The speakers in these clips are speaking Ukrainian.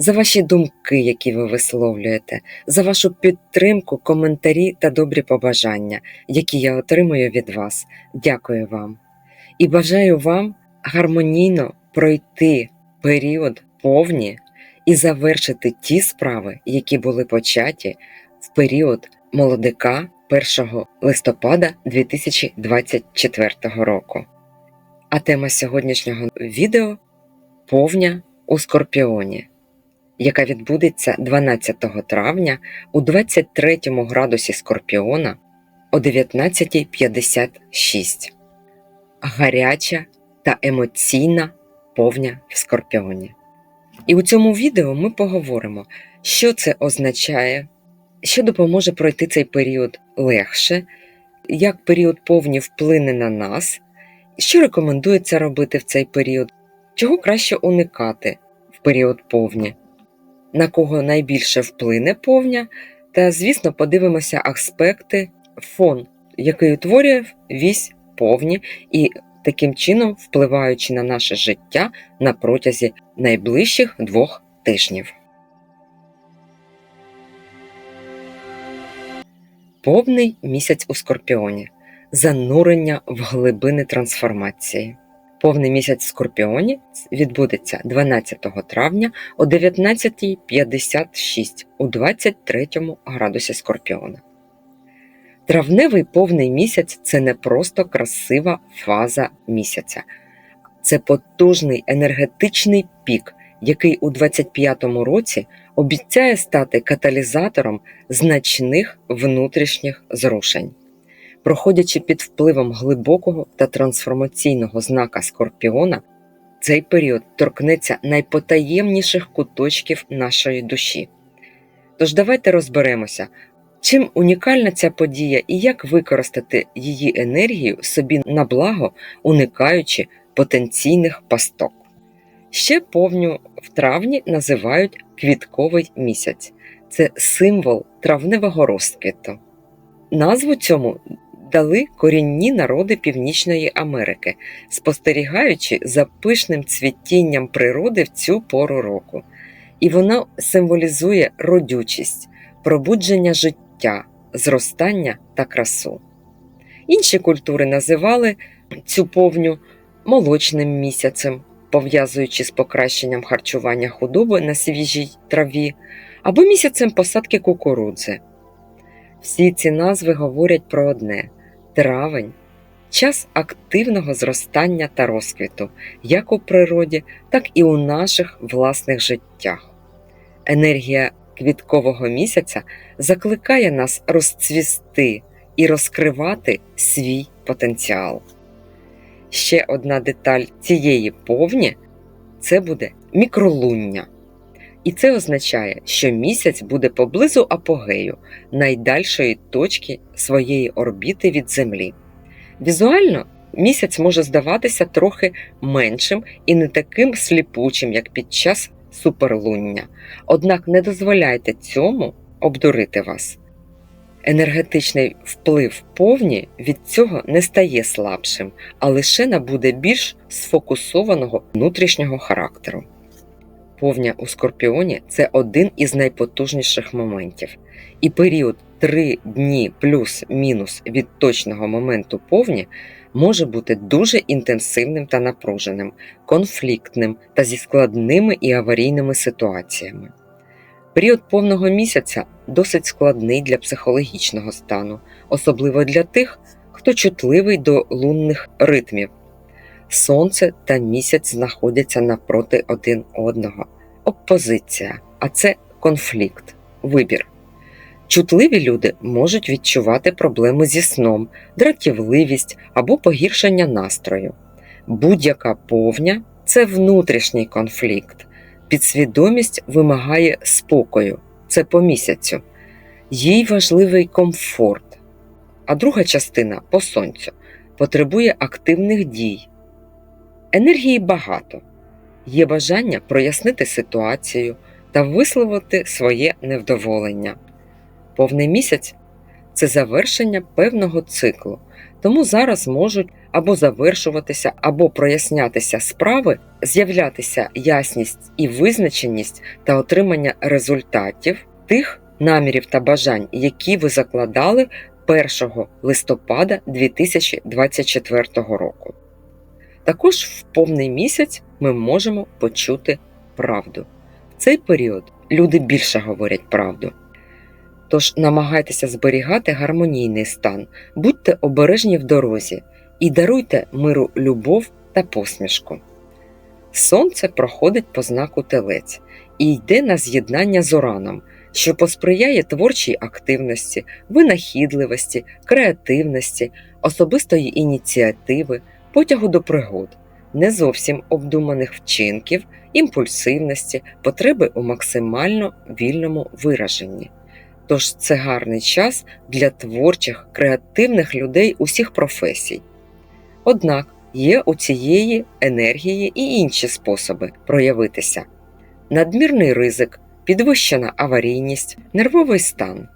за ваші думки, які ви висловлюєте, за вашу підтримку, коментарі та добрі побажання, які я отримую від вас. Дякую вам. І бажаю вам гармонійно пройти період повні і завершити ті справи, які були початі в період молодика 1 листопада 2024 року. А тема сьогоднішнього відео повня у Скорпіоні яка відбудеться 12 травня у 23 градусі Скорпіона о 19.56. Гаряча та емоційна повня в Скорпіоні. І у цьому відео ми поговоримо, що це означає, що допоможе пройти цей період легше, як період повні вплине на нас, що рекомендується робити в цей період, чого краще уникати в період повні на кого найбільше вплине повня, та, звісно, подивимося аспекти фон, який утворює вісь повні, і таким чином впливаючи на наше життя на протязі найближчих двох тижнів. Повний місяць у Скорпіоні. Занурення в глибини трансформації. Повний місяць в Скорпіоні відбудеться 12 травня о 19.56 у 23 градусі Скорпіона. Травневий повний місяць це не просто красива фаза місяця, це потужний енергетичний пік, який у 25-му році обіцяє стати каталізатором значних внутрішніх зрушень. Проходячи під впливом глибокого та трансформаційного знака Скорпіона, цей період торкнеться найпотаємніших куточків нашої душі. Тож давайте розберемося, чим унікальна ця подія і як використати її енергію собі на благо, уникаючи потенційних пасток. Ще повню в травні називають квітковий місяць це символ травневого розквіту. Назву цьому дали корінні народи Північної Америки, спостерігаючи за пишним цвітінням природи в цю пору року. І воно символізує родючість, пробудження життя, зростання та красу. Інші культури називали цю повню молочним місяцем, пов'язуючи з покращенням харчування худоби на свіжій траві, або місяцем посадки кукурудзи. Всі ці назви говорять про одне Травень час активного зростання та розквіту, як у природі, так і у наших власних життях. Енергія квіткового місяця закликає нас розцвісти і розкривати свій потенціал. Ще одна деталь цієї повні це буде мікролуння. І це означає, що місяць буде поблизу апогею найдальшої точки своєї орбіти від Землі. Візуально місяць може здаватися трохи меншим і не таким сліпучим, як під час суперлуння. Однак не дозволяйте цьому обдурити вас. Енергетичний вплив повні від цього не стає слабшим, а лише набуде більш сфокусованого внутрішнього характеру. Повня у Скорпіоні це один із найпотужніших моментів, і період 3 дні плюс-мінус від точного моменту повні може бути дуже інтенсивним та напруженим, конфліктним та зі складними і аварійними ситуаціями. Період повного місяця досить складний для психологічного стану, особливо для тих, хто чутливий до лунних ритмів. Сонце та місяць знаходяться напроти один одного. Опозиція, а це конфлікт, вибір. Чутливі люди можуть відчувати проблеми зі сном, дратівливість або погіршення настрою. Будь-яка повня це внутрішній конфлікт. Підсвідомість вимагає спокою, це по місяцю. Їй важливий комфорт, а друга частина по сонцю, потребує активних дій. Енергії багато, є бажання прояснити ситуацію та висловити своє невдоволення. Повний місяць це завершення певного циклу, тому зараз можуть або завершуватися, або прояснятися справи, з'являтися ясність і визначеність та отримання результатів тих намірів та бажань, які ви закладали 1 листопада 2024 року. Також в повний місяць ми можемо почути правду. В цей період люди більше говорять правду. Тож намагайтеся зберігати гармонійний стан, будьте обережні в дорозі і даруйте миру любов та посмішку. Сонце проходить по знаку телець і йде на з'єднання з ураном, що посприяє творчій активності, винахідливості, креативності, особистої ініціативи, потягу до пригод, не зовсім обдуманих вчинків, імпульсивності, потреби у максимально вільному вираженні. Тож це гарний час для творчих, креативних людей усіх професій. Однак є у цієї енергії і інші способи проявитися: надмірний ризик, підвищена аварійність, нервовий стан.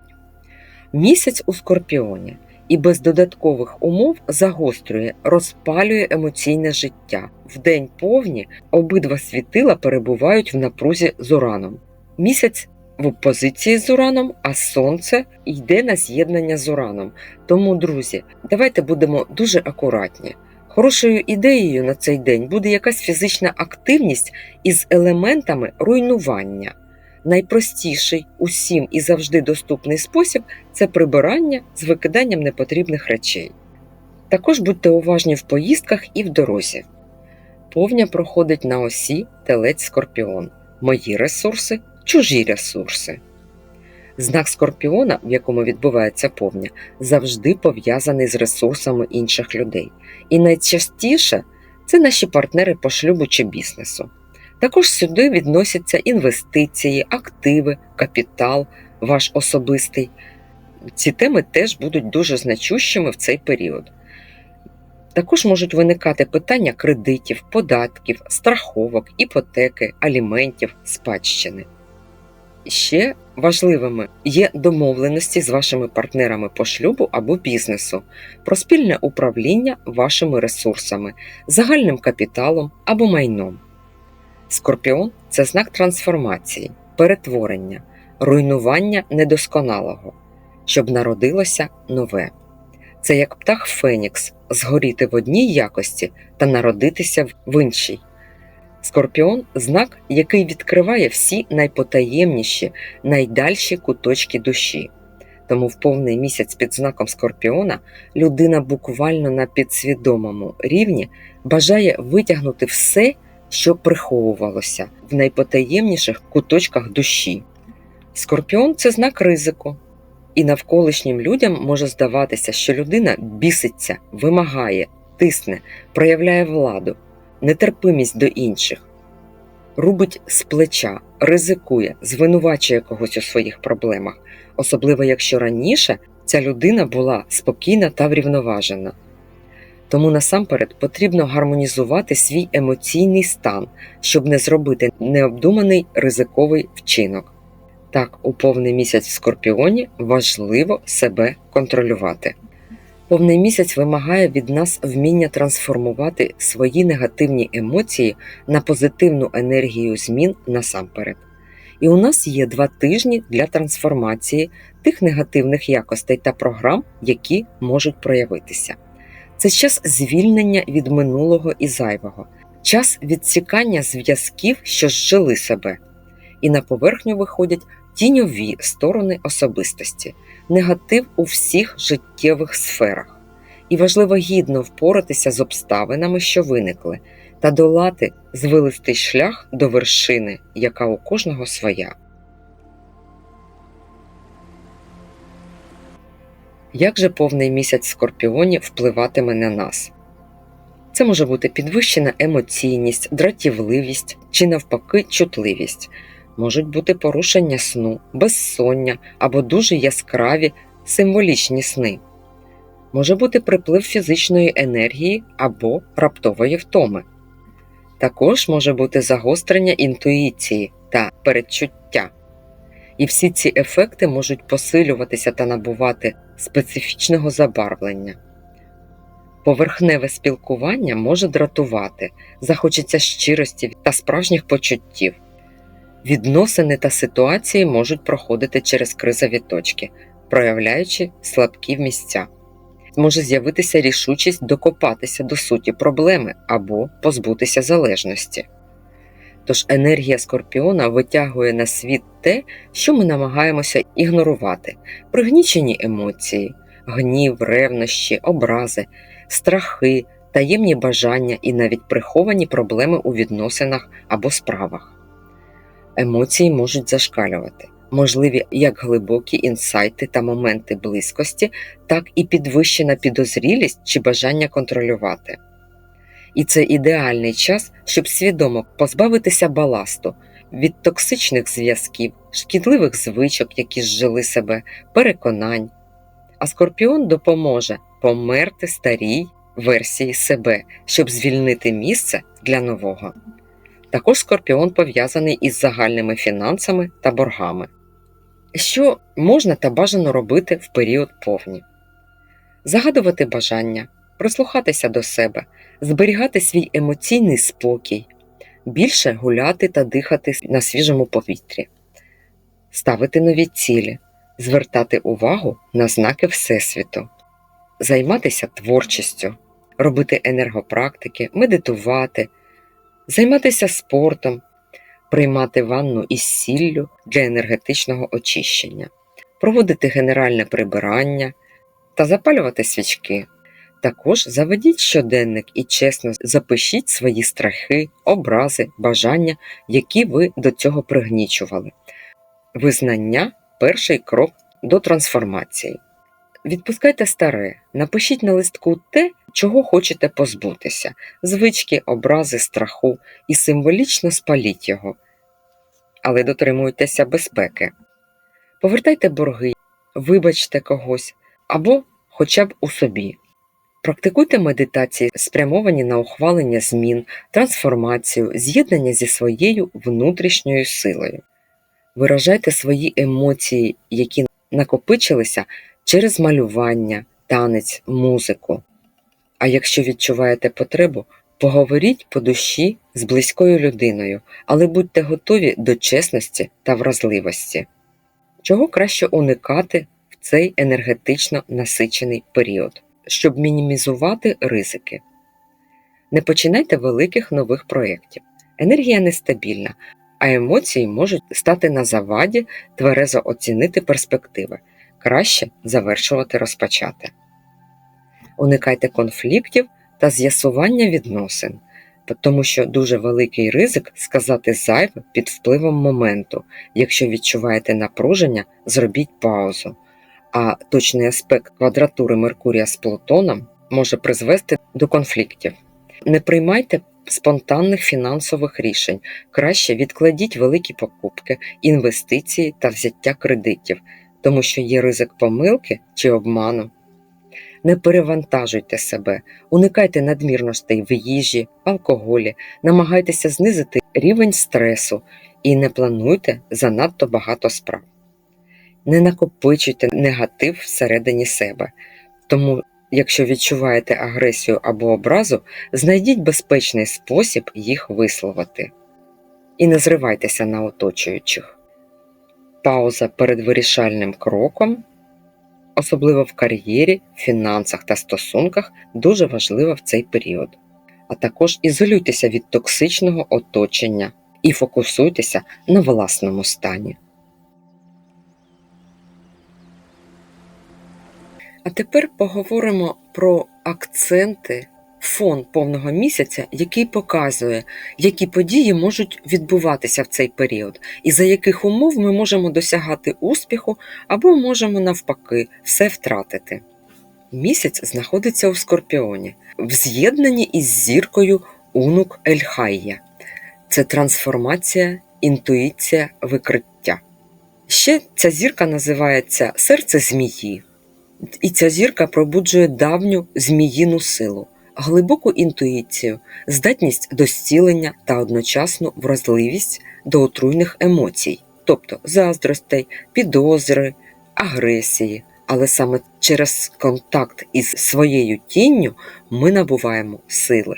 Місяць у скорпіоні і без додаткових умов загострює, розпалює емоційне життя. В день повні обидва світила перебувають в напрузі з ураном. Місяць в опозиції з ураном, а сонце йде на з'єднання з ураном. Тому, друзі, давайте будемо дуже акуратні. Хорошою ідеєю на цей день буде якась фізична активність із елементами руйнування. Найпростіший усім і завжди доступний спосіб це прибирання з викиданням непотрібних речей. Також будьте уважні в поїздках і в дорозі. Повня проходить на осі телець скорпіон, мої ресурси, чужі ресурси. Знак скорпіона, в якому відбувається повня, завжди пов'язаний з ресурсами інших людей. І найчастіше це наші партнери по шлюбу чи бізнесу. Також сюди відносяться інвестиції, активи, капітал, ваш особистий. Ці теми теж будуть дуже значущими в цей період. Також можуть виникати питання кредитів, податків, страховок, іпотеки, аліментів, спадщини. Ще важливими є домовленості з вашими партнерами по шлюбу або бізнесу про спільне управління вашими ресурсами, загальним капіталом або майном. Скорпіон це знак трансформації, перетворення, руйнування недосконалого, щоб народилося нове. Це як птах Фенікс згоріти в одній якості та народитися в іншій. Скорпіон знак, який відкриває всі найпотаємніші, найдальші куточки душі. Тому в повний місяць під знаком Скорпіона людина буквально на підсвідомому рівні бажає витягнути все, що приховувалося в найпотаємніших куточках душі. Скорпіон це знак ризику, і навколишнім людям може здаватися, що людина біситься, вимагає, тисне, проявляє владу нетерпимість до інших, рубить з плеча, ризикує, звинувачує когось у своїх проблемах, особливо якщо раніше ця людина була спокійна та врівноважена. Тому насамперед потрібно гармонізувати свій емоційний стан, щоб не зробити необдуманий ризиковий вчинок. Так, у повний місяць в скорпіоні важливо себе контролювати. Повний місяць вимагає від нас вміння трансформувати свої негативні емоції на позитивну енергію змін насамперед. І у нас є два тижні для трансформації тих негативних якостей та програм, які можуть проявитися. Це час звільнення від минулого і зайвого, час відсікання зв'язків, що зжили себе, і на поверхню виходять тіньові сторони особистості, негатив у всіх життєвих сферах. І важливо гідно впоратися з обставинами, що виникли, та долати звилистий шлях до вершини, яка у кожного своя. Як же повний місяць скорпіонів впливатиме на нас? Це може бути підвищена емоційність, дратівливість чи, навпаки, чутливість, можуть бути порушення сну, безсоння або дуже яскраві символічні сни. може бути приплив фізичної енергії або раптової втоми. Також може бути загострення інтуїції та передчуття. І всі ці ефекти можуть посилюватися та набувати специфічного забарвлення. Поверхневе спілкування може дратувати, захочеться щирості та справжніх почуттів. Відносини та ситуації можуть проходити через кризові точки, проявляючи слабкі місця. Може з'явитися рішучість докопатися до суті проблеми або позбутися залежності. Тож енергія скорпіона витягує на світ те, що ми намагаємося ігнорувати: пригнічені емоції, гнів, ревнощі, образи, страхи, таємні бажання і навіть приховані проблеми у відносинах або справах. Емоції можуть зашкалювати, можливі як глибокі інсайти та моменти близькості, так і підвищена підозрілість чи бажання контролювати. І це ідеальний час, щоб свідомо позбавитися баласту від токсичних зв'язків, шкідливих звичок, які зжили себе, переконань. А скорпіон допоможе померти старій версії себе, щоб звільнити місце для нового. Також скорпіон пов'язаний із загальними фінансами та боргами. Що можна та бажано робити в період повні? Загадувати бажання, прислухатися до себе, зберігати свій емоційний спокій, більше гуляти та дихати на свіжому повітрі, ставити нові цілі, звертати увагу на знаки Всесвіту, займатися творчістю, робити енергопрактики, медитувати, займатися спортом, приймати ванну із сіллю для енергетичного очищення, проводити генеральне прибирання та запалювати свічки. Також заведіть щоденник і чесно запишіть свої страхи, образи, бажання, які ви до цього пригнічували. Визнання перший крок до трансформації. Відпускайте старе, напишіть на листку те, чого хочете позбутися, звички, образи, страху, і символічно спаліть його. Але дотримуйтеся безпеки. Повертайте борги, вибачте когось або хоча б у собі. Практикуйте медитації, спрямовані на ухвалення змін, трансформацію, з'єднання зі своєю внутрішньою силою. Виражайте свої емоції, які накопичилися через малювання, танець, музику. А якщо відчуваєте потребу, поговоріть по душі з близькою людиною, але будьте готові до чесності та вразливості. Чого краще уникати в цей енергетично насичений період, щоб мінімізувати ризики. Не починайте великих нових проєктів. Енергія нестабільна, а емоції можуть стати на заваді тверезо оцінити перспективи краще завершувати розпочати. Уникайте конфліктів та з'ясування відносин, тому що дуже великий ризик сказати зайве під впливом моменту. Якщо відчуваєте напруження, зробіть паузу. А точний аспект квадратури Меркурія з Плутоном може призвести до конфліктів. Не приймайте спонтанних фінансових рішень, краще відкладіть великі покупки, інвестиції та взяття кредитів тому що є ризик помилки чи обману. Не перевантажуйте себе, уникайте надмірностей в їжі, алкоголі, намагайтеся знизити рівень стресу і не плануйте занадто багато справ. Не накопичуйте негатив всередині себе, тому, якщо відчуваєте агресію або образу, знайдіть безпечний спосіб їх висловити. І не зривайтеся на оточуючих. Пауза перед вирішальним кроком, особливо в кар'єрі, фінансах та стосунках, дуже важлива в цей період. А також ізолюйтеся від токсичного оточення і фокусуйтеся на власному стані. А тепер поговоримо про акценти фон повного місяця, який показує, які події можуть відбуватися в цей період, і за яких умов ми можемо досягати успіху або можемо навпаки все втратити. Місяць знаходиться у Скорпіоні, в з'єднанні із зіркою Унук Ельхайя. Це трансформація, інтуїція, викриття. Ще ця зірка називається серце змії. І ця зірка пробуджує давню зміїну силу, глибоку інтуїцію, здатність до зцілення та одночасну вразливість до отруйних емоцій, тобто заздростей, підозри, агресії. Але саме через контакт із своєю тінню ми набуваємо сили.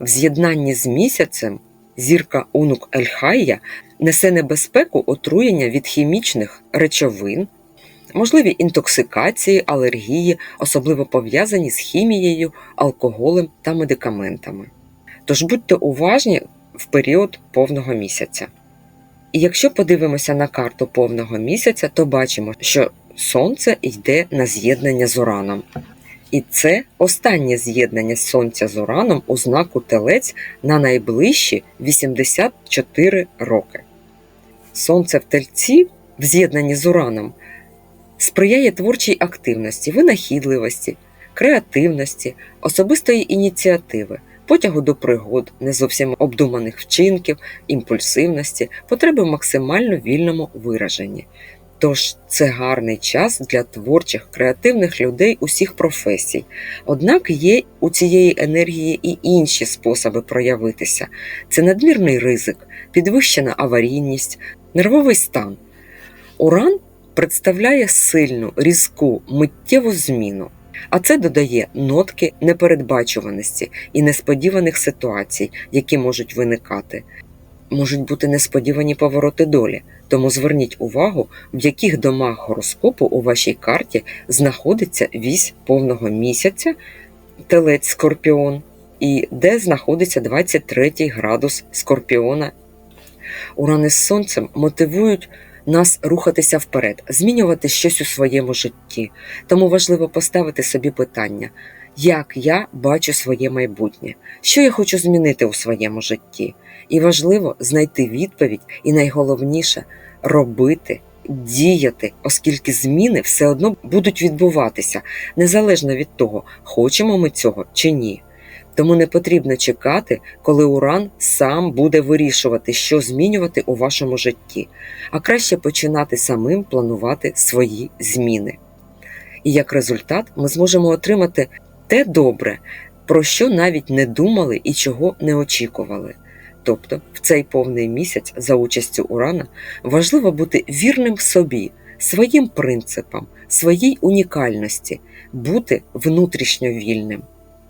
В з'єднанні з місяцем зірка Унук Ельхайя несе небезпеку отруєння від хімічних речовин, можливі інтоксикації, алергії, особливо пов'язані з хімією, алкоголем та медикаментами. Тож будьте уважні в період повного місяця. І якщо подивимося на карту повного місяця, то бачимо, що Сонце йде на з'єднання з Ураном. І це останнє з'єднання Сонця з Ураном у знаку Телець на найближчі 84 роки. Сонце в тельці в з'єднанні з Ураном сприяє творчій активності, винахідливості, креативності, особистої ініціативи, потягу до пригод, не зовсім обдуманих вчинків, імпульсивності, потреби в максимально вільному вираженні. Тож це гарний час для творчих, креативних людей усіх професій. Однак є у цієї енергії і інші способи проявитися: це надмірний ризик, підвищена аварійність, нервовий стан. Уран представляє сильну, різку, миттєву зміну, а це додає нотки непередбачуваності і несподіваних ситуацій, які можуть виникати. Можуть бути несподівані повороти долі, тому зверніть увагу, в яких домах гороскопу у вашій карті знаходиться вісь повного місяця, телець Скорпіон, і де знаходиться 23 градус Скорпіона. Урани з сонцем мотивують нас рухатися вперед, змінювати щось у своєму житті. Тому важливо поставити собі питання, як я бачу своє майбутнє, що я хочу змінити у своєму житті. І важливо знайти відповідь, і найголовніше робити, діяти, оскільки зміни все одно будуть відбуватися, незалежно від того, хочемо ми цього чи ні. Тому не потрібно чекати, коли Уран сам буде вирішувати, що змінювати у вашому житті, а краще починати самим планувати свої зміни. І як результат ми зможемо отримати те добре, про що навіть не думали і чого не очікували. Тобто, в цей повний місяць за участю Урана важливо бути вірним собі, своїм принципам, своїй унікальності, бути внутрішньо вільним,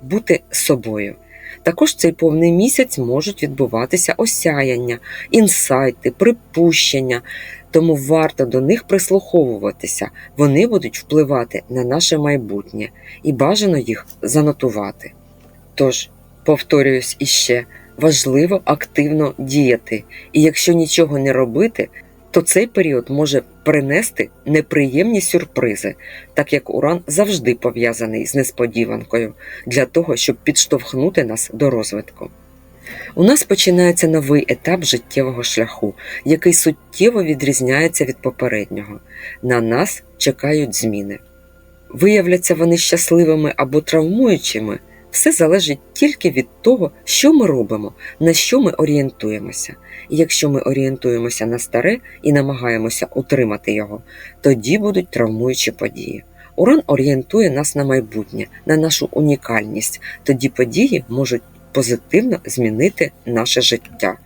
бути собою. Також цей повний місяць можуть відбуватися осяяння, інсайти, припущення, тому варто до них прислуховуватися, вони будуть впливати на наше майбутнє і бажано їх занотувати. Тож, повторююсь іще важливо активно діяти, і якщо нічого не робити, то цей період може принести неприємні сюрпризи, так як Уран завжди пов'язаний з несподіванкою для того, щоб підштовхнути нас до розвитку. У нас починається новий етап життєвого шляху, який суттєво відрізняється від попереднього. На нас чекають зміни. Виявляться вони щасливими або травмуючими. Все залежить тільки від того, що ми робимо, на що ми орієнтуємося. Якщо ми орієнтуємося на старе і намагаємося утримати його, тоді будуть травмуючі події. Уран орієнтує нас на майбутнє, на нашу унікальність. Тоді події можуть позитивно змінити наше життя.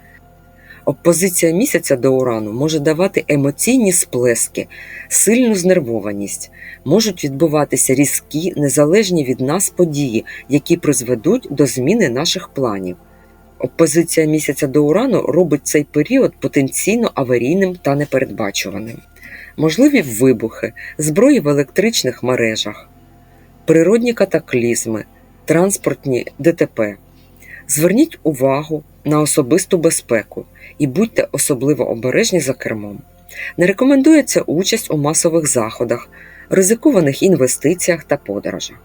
Опозиція місяця до урану може давати емоційні сплески, сильну знервованість, можуть відбуватися різкі, незалежні від нас події, які призведуть до зміни наших планів. Опозиція місяця до урану робить цей період потенційно аварійним та непередбачуваним. Можливі вибухи, зброї в електричних мережах, природні катаклізми, транспортні ДТП. Зверніть увагу на особисту безпеку і будьте особливо обережні за кермом. Не рекомендується участь у масових заходах, ризикованих інвестиціях та подорожах.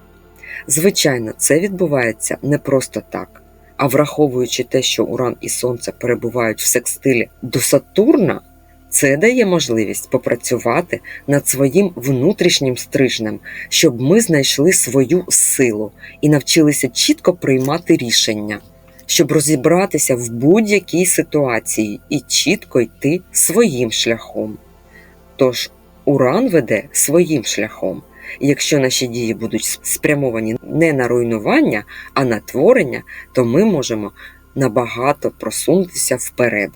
Звичайно, це відбувається не просто так, а враховуючи те, що Уран і Сонце перебувають в секстилі до Сатурна, це дає можливість попрацювати над своїм внутрішнім стрижнем, щоб ми знайшли свою силу і навчилися чітко приймати рішення щоб розібратися в будь-якій ситуації і чітко йти своїм шляхом. Тож Уран веде своїм шляхом, якщо наші дії будуть спрямовані не на руйнування, а на творення, то ми можемо набагато просунутися вперед.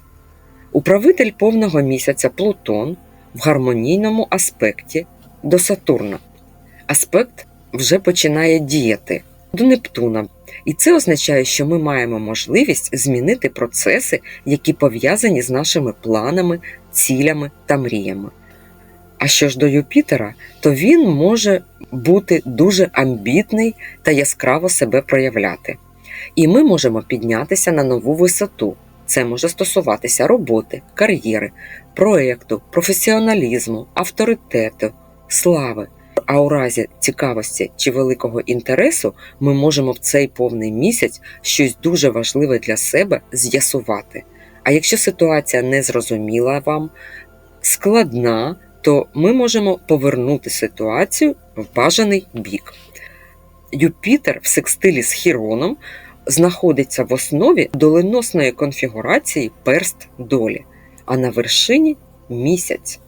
Управитель повного місяця Плутон в гармонійному аспекті до Сатурна. Аспект вже починає діяти до Нептуна, і це означає, що ми маємо можливість змінити процеси, які пов'язані з нашими планами, цілями та мріями. А що ж до Юпітера, то він може бути дуже амбітний та яскраво себе проявляти. І ми можемо піднятися на нову висоту. Це може стосуватися роботи, кар'єри, проєкту, професіоналізму, авторитету, слави. А у разі цікавості чи великого інтересу ми можемо в цей повний місяць щось дуже важливе для себе з'ясувати. А якщо ситуація не зрозуміла вам, складна, то ми можемо повернути ситуацію в бажаний бік. Юпітер в секстилі з Хіроном знаходиться в основі доленосної конфігурації перст долі, а на вершині місяць.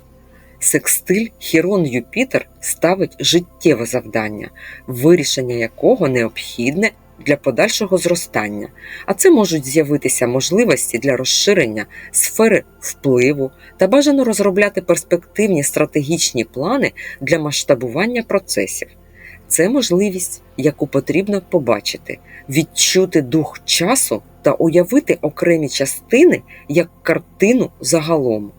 Секстиль Хірон Юпітер ставить життєве завдання, вирішення якого необхідне для подальшого зростання, а це можуть з'явитися можливості для розширення сфери впливу та бажано розробляти перспективні стратегічні плани для масштабування процесів. Це можливість, яку потрібно побачити, відчути дух часу та уявити окремі частини як картину загалом.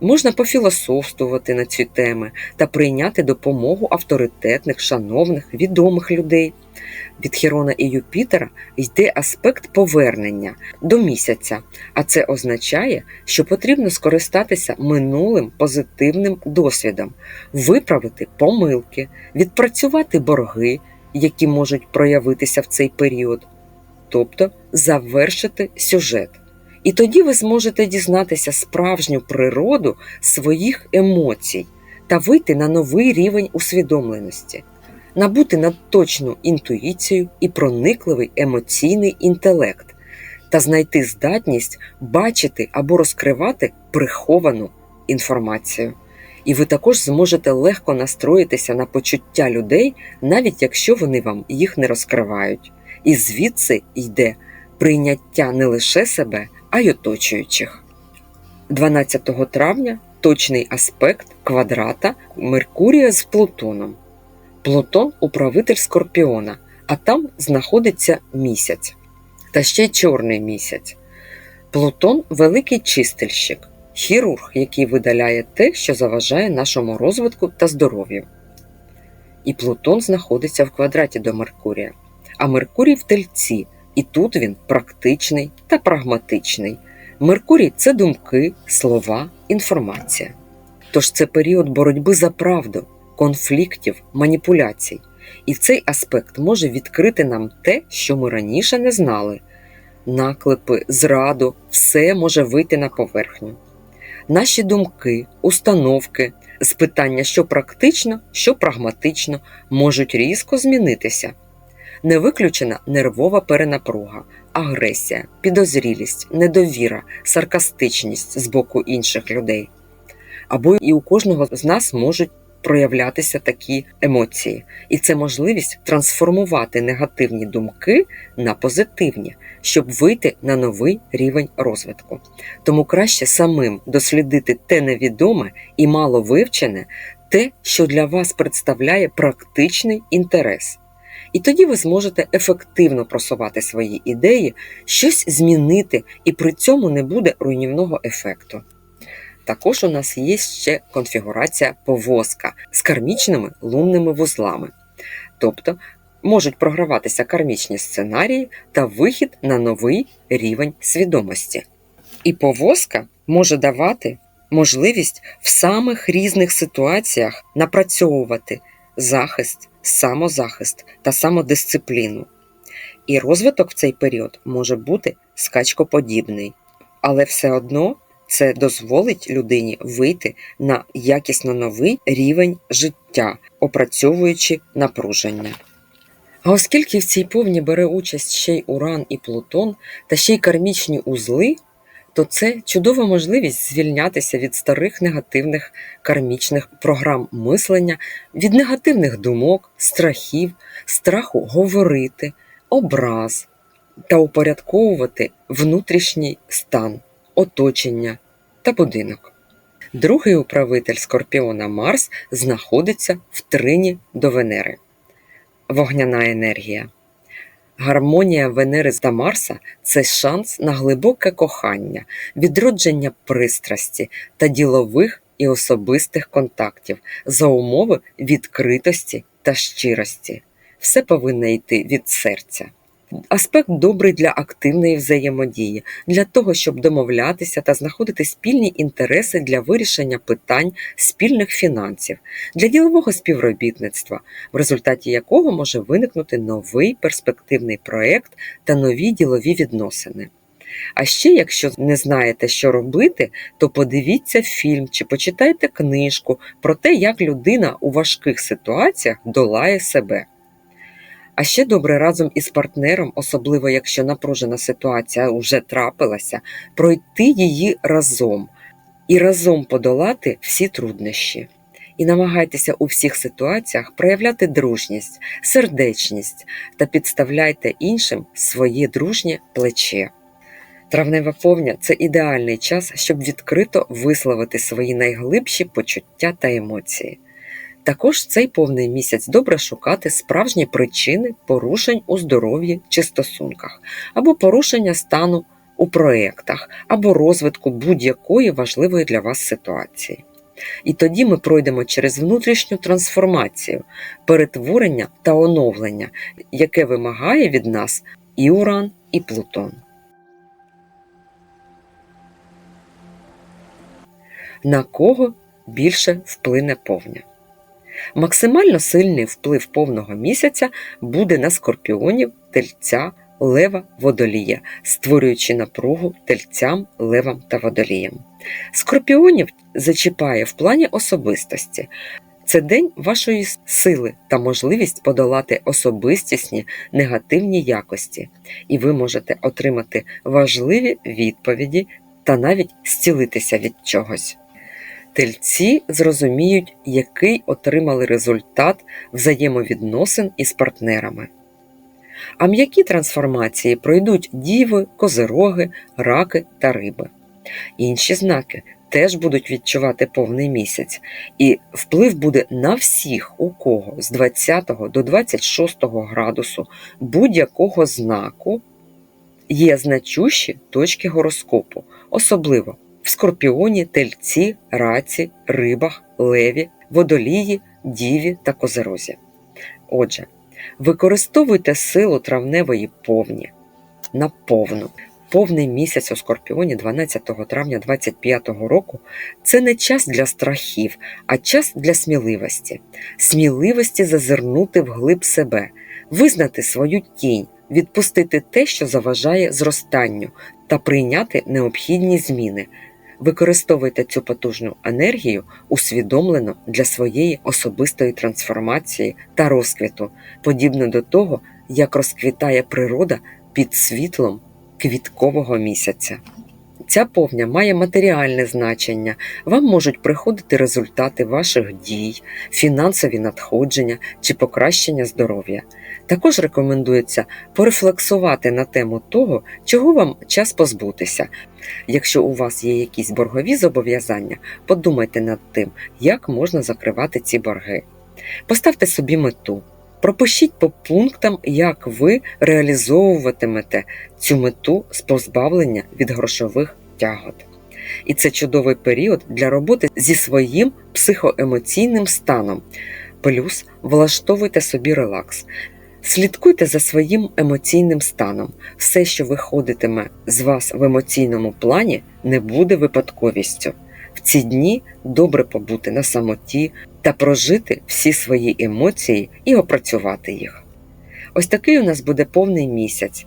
Можна пофілософствувати на ці теми та прийняти допомогу авторитетних, шановних, відомих людей. Від Хірона і Юпітера йде аспект повернення до місяця, а це означає, що потрібно скористатися минулим позитивним досвідом, виправити помилки, відпрацювати борги, які можуть проявитися в цей період, тобто завершити сюжет. І тоді ви зможете дізнатися справжню природу своїх емоцій та вийти на новий рівень усвідомленості, набути надточну інтуїцію і проникливий емоційний інтелект та знайти здатність бачити або розкривати приховану інформацію. І ви також зможете легко настроїтися на почуття людей, навіть якщо вони вам їх не розкривають. І звідси йде прийняття не лише себе а й оточуючих. 12 травня точний аспект квадрата Меркурія з Плутоном. Плутон управитель Скорпіона, а там знаходиться місяць. Та ще й чорний місяць. Плутон великий чистильщик, хірург, який видаляє те, що заважає нашому розвитку та здоров'ю. І Плутон знаходиться в квадраті до Меркурія, а Меркурій в тельці. І тут він практичний та прагматичний. Меркурій це думки, слова, інформація. Тож це період боротьби за правду, конфліктів, маніпуляцій. І цей аспект може відкрити нам те, що ми раніше не знали. Наклепи, зраду, все може вийти на поверхню. Наші думки, установки з питання, що практично, що прагматично, можуть різко змінитися. Не виключена нервова перенапруга, агресія, підозрілість, недовіра, саркастичність з боку інших людей. Або і у кожного з нас можуть проявлятися такі емоції, і це можливість трансформувати негативні думки на позитивні, щоб вийти на новий рівень розвитку. Тому краще самим дослідити те невідоме і мало вивчене, те, що для вас представляє практичний інтерес. І тоді ви зможете ефективно просувати свої ідеї, щось змінити, і при цьому не буде руйнівного ефекту. Також у нас є ще конфігурація повозка з кармічними лунними вузлами. Тобто можуть програватися кармічні сценарії та вихід на новий рівень свідомості. І повозка може давати можливість в самих різних ситуаціях напрацьовувати захист самозахист та самодисципліну. І розвиток в цей період може бути скачкоподібний, але все одно це дозволить людині вийти на якісно новий рівень життя, опрацьовуючи напруження. А оскільки в цій повні бере участь ще й Уран і Плутон та ще й кармічні узли, то це чудова можливість звільнятися від старих негативних кармічних програм мислення, від негативних думок, страхів, страху говорити, образ та упорядковувати внутрішній стан, оточення та будинок. Другий управитель Скорпіона Марс знаходиться в трині до Венери. Вогняна енергія. Гармонія Венери та Марса це шанс на глибоке кохання, відродження пристрасті та ділових і особистих контактів за умови відкритості та щирості. Все повинно йти від серця. Аспект добрий для активної взаємодії, для того, щоб домовлятися та знаходити спільні інтереси для вирішення питань спільних фінансів, для ділового співробітництва, в результаті якого може виникнути новий перспективний проект та нові ділові відносини. А ще, якщо не знаєте, що робити, то подивіться фільм чи почитайте книжку про те, як людина у важких ситуаціях долає себе. А ще добре разом із партнером, особливо якщо напружена ситуація вже трапилася, пройти її разом і разом подолати всі труднощі. І намагайтеся у всіх ситуаціях проявляти дружність, сердечність та підставляйте іншим своє дружнє плече. Травнева повня це ідеальний час, щоб відкрито висловити свої найглибші почуття та емоції. Також цей повний місяць добре шукати справжні причини порушень у здоров'ї чи стосунках, або порушення стану у проєктах, або розвитку будь-якої важливої для вас ситуації. І тоді ми пройдемо через внутрішню трансформацію, перетворення та оновлення, яке вимагає від нас і Уран, і Плутон. На кого більше вплине повня? Максимально сильний вплив повного місяця буде на скорпіонів, тельця, лева, водолія, створюючи напругу тельцям, левам та водоліям. Скорпіонів зачіпає в плані особистості. Це день вашої сили та можливість подолати особистісні негативні якості, і ви можете отримати важливі відповіді та навіть зцілитися від чогось. Тельці зрозуміють, який отримали результат взаємовідносин із партнерами. А м'які трансформації пройдуть діви, козироги, раки та риби. Інші знаки теж будуть відчувати повний місяць, і вплив буде на всіх, у кого з 20 до 26 градусу будь-якого знаку є значущі точки гороскопу, особливо в скорпіоні, тельці, раці, рибах, леві, водолії, діві та козерозі. Отже, використовуйте силу травневої повні на повну. Повний місяць у Скорпіоні 12 травня 2025 року це не час для страхів, а час для сміливості, сміливості зазирнути вглиб себе, визнати свою тінь, відпустити те, що заважає зростанню, та прийняти необхідні зміни, Використовуйте цю потужну енергію усвідомлено для своєї особистої трансформації та розквіту, подібно до того, як розквітає природа під світлом квіткового місяця. Ця повня має матеріальне значення, вам можуть приходити результати ваших дій, фінансові надходження чи покращення здоров'я. Також рекомендується порефлексувати на тему того, чого вам час позбутися. Якщо у вас є якісь боргові зобов'язання, подумайте над тим, як можна закривати ці борги. Поставте собі мету. Пропишіть по пунктам, як ви реалізовуватимете цю мету з позбавлення від грошових тягот. І це чудовий період для роботи зі своїм психоемоційним станом. Плюс влаштовуйте собі релакс. Слідкуйте за своїм емоційним станом. Все, що виходитиме з вас в емоційному плані, не буде випадковістю. В ці дні добре побути на самоті та прожити всі свої емоції і опрацювати їх. Ось такий у нас буде повний місяць.